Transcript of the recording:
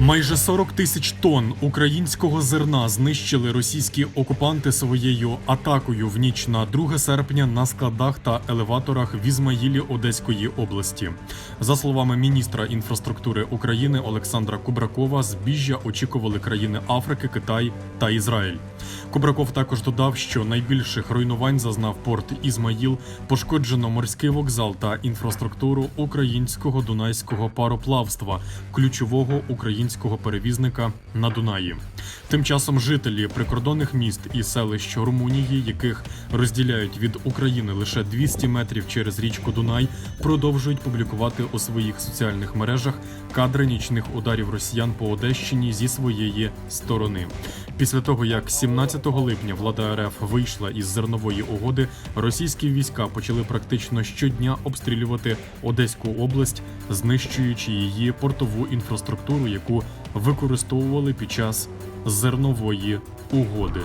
Майже 40 тисяч тонн українського зерна знищили російські окупанти своєю атакою в ніч на 2 серпня на складах та елеваторах в Ізмаїлі Одеської області. За словами міністра інфраструктури України Олександра Кубракова, збіжжя очікували країни Африки, Китай та Ізраїль. Кубраков також додав, що найбільших руйнувань зазнав порт Ізмаїл, пошкоджено морський вокзал та інфраструктуру українського дунайського пароплавства, ключового українського перевізника на Дунаї. Тим часом жителі прикордонних міст і селищ Румунії, яких розділяють від України лише 200 метрів через річку Дунай, продовжують публікувати у своїх соціальних мережах кадри нічних ударів росіян по Одещині зі своєї сторони. Після того, як 17 липня влада РФ вийшла із зернової угоди, російські війська почали практично щодня обстрілювати Одеську область, знищуючи її портову інфраструктуру, яку використовували під час зернової угоди.